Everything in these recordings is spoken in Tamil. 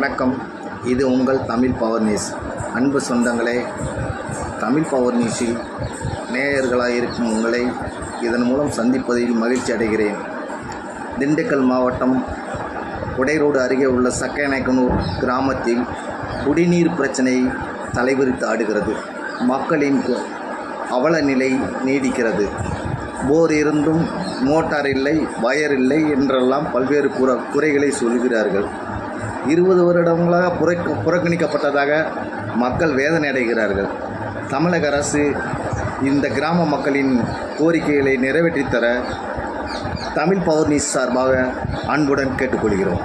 வணக்கம். இது உங்கள் தமிழ் பவர் நியூஸ் அன்பு சொந்தங்களே தமிழ் பவர் நியூஸில் நேயர்களாக இருக்கும் உங்களை இதன் மூலம் சந்திப்பதில் மகிழ்ச்சி அடைகிறேன். திண்டுக்கல் மாவட்டம் குடைரோடு அருகே உள்ள சக்கைநாயக்கனூர் கிராமத்தில் குடிநீர் பிரச்சனை தலைவிரித்து ஆடுகிறது. மக்களின் கு- அவல நிலை நீடிக்கிறது. போர் இருந்தும் மோட்டார் இல்லை வயர் இல்லை என்றெல்லாம் பல்வேறு குற குறைகளை சொல்கிறார்கள். இருபது வருடங்களாக புறக்க புறக்கணிக்கப்பட்டதாக மக்கள் வேதனை அடைகிறார்கள். தமிழக அரசு இந்த கிராம மக்களின் கோரிக்கைகளை நிறைவேற்றித்தர தமிழ் பவர் நியூஸ் சார்பாக அன்புடன் கேட்டுக்கொள்கிறோம்.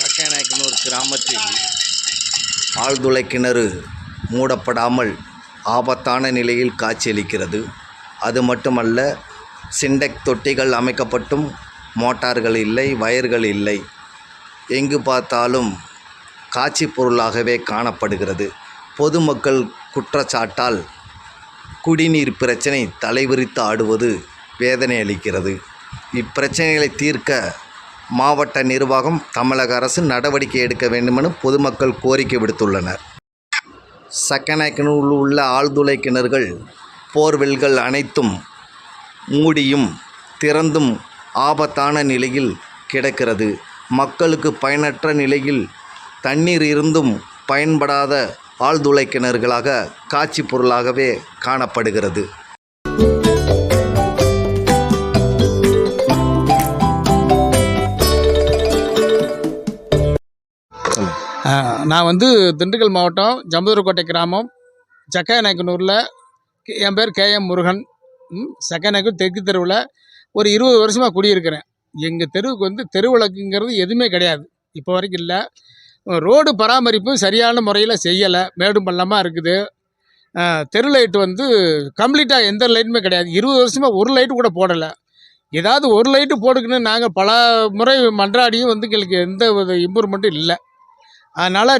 சக்கநாயக்கனூர் கிராமத்தில் ஆழ்துளை கிணறு மூடப்படாமல் ஆபத்தான நிலையில் காட்சியளிக்கிறது. அது மட்டுமல்ல சிண்டெக் தொட்டிகள் அமைக்கப்பட்டும் மோட்டார்கள் இல்லை வயர்கள் இல்லை. எங்கு பார்த்தாலும் காட்சி பொருளாகவே காணப்படுகிறது. பொதுமக்கள் குற்றச்சாட்டால் குடிநீர் பிரச்சனை தலைவிரித்து ஆடுவது வேதனை அளிக்கிறது. இப்பிரச்சனைகளை தீர்க்க மாவட்ட நிர்வாகம் தமிழக அரசு நடவடிக்கை எடுக்க வேண்டுமென பொதுமக்கள் கோரிக்கை விடுத்துள்ளனர். சக்கநாயக்கனூரில் உள்ள ஆழ்துளை கிணறுகள் போர்வெல்கள் அனைத்தும் மூடியும் திறந்தும் ஆபத்தான நிலையில் கிடக்கிறது. மக்களுக்கு பயனற்ற நிலையில் தண்ணீர் இருந்தும் பயன்படாத ஆழ்துளை கிணறுகளாக காட்சி பொருளாகவே காணப்படுகிறது. நான் வந்து திண்டுக்கல் மாவட்டம் ஜம்புதூர்கோட்டை கிராமம். சக்காநாயக்கனூரில் என் பேர் கே எம் முருகன். ம், தெற்கு தெருவில் ஒரு இருபது வருஷமாக குடியிருக்கிறேன். எங்கள் தெருவுக்கு வந்து தெருவிளக்குங்கிறது எதுவுமே கிடையாது. இப்போ வரைக்கும் இல்லை. ரோடு பராமரிப்பும் சரியான முறையில் செய்யலை. மேடும் பள்ளமாக இருக்குது. தெரு லைட் வந்து கம்ப்ளீட்டாக எந்த லைட்டுமே கிடையாது. இருபது வருஷமாக ஒரு லைட்டு கூட போடலை. ஏதாவது ஒரு லைட்டு போட்டுக்கணும்னு நாங்கள் பல முறை மன்றாடியும் வந்து எங்களுக்கு எந்த இம்ப்ரூவ்மெண்ட்டும் இல்லை. அதனால்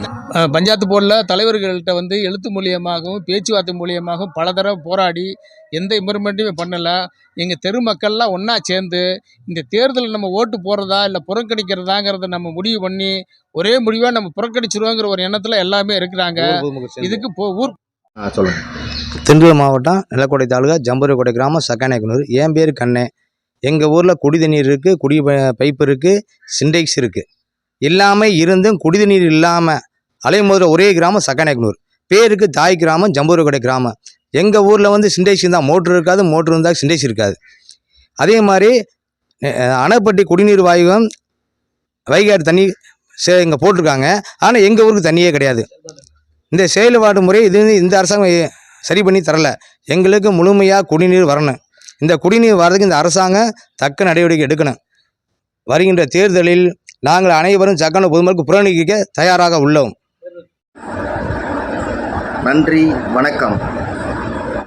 பஞ்சாயத்து போர்டில் தலைவர்கள்ட்ட வந்து எழுத்து மூலியமாகவும் பேச்சுவார்த்தை மூலியமாகவும் பல தடவை போராடி எந்த இம்ப்ரூவ்மெண்ட்டுமே பண்ணலை. எங்கள் தெரு மக்கள்லாம் ஒன்றா சேர்ந்து இந்த தேர்தலில் நம்ம ஓட்டு போடுறதா இல்லை புறக்கணிக்கிறதாங்கிறத நம்ம முடிவு பண்ணி ஒரே முடிவாக நம்ம புறக்கணிச்சிருவோங்கிற ஒரு எண்ணத்தில் எல்லாமே இருக்கிறாங்க. இதுக்கு போ ஊர் சொல்லுங்கள் திண்டுக்கல் மாவட்டம் நிலக்கோட்டை தாலுகா ஜம்பூர்கோட்டை கிராமம் சக்காநாயக்கனூர் என் பேர் கண்ணே. எங்கள் ஊரில் குடி தண்ணீர் இருக்குது குடி பைப்பு இருக்குது சிண்டெக்ஸ் இருக்குது எல்லாமே இருந்தும் குடிநீர் இல்லாமல் அலைமுதிர ஒரே கிராமம் சக்கநாயக்கனூர் பேருக்கு தாய் கிராமம் ஜம்பூரக்கடை கிராமம். எங்கள் ஊரில் வந்து சிண்டெக்ஸ் இருந்தால் மோட்ரு இருக்காது மோட்ரு இருந்தால் சிண்டெக்ஸ் இருக்காது. அதே மாதிரி அணைப்பட்டி குடிநீர் வாயுகம் வைகாறு தண்ணி சே இங்கே போட்டிருக்காங்க. ஆனால் எங்கள் ஊருக்கு தண்ணியே கிடையாது. இந்த செயல்பாடு முறை இது இந்த அரசாங்கம் சரி பண்ணி தரல. எங்களுக்கு முழுமையாக குடிநீர் வரணும். இந்த குடிநீர் வர்றதுக்கு இந்த அரசாங்கம் தக்க நடவடிக்கை எடுக்கணும். வருகின்ற தேர்தலில் நாங்கள் அனைவரும் சக்கன பொதுமக்களுக்கு புறணிக்க தயாராக உள்ளோம். நன்றி வணக்கம்.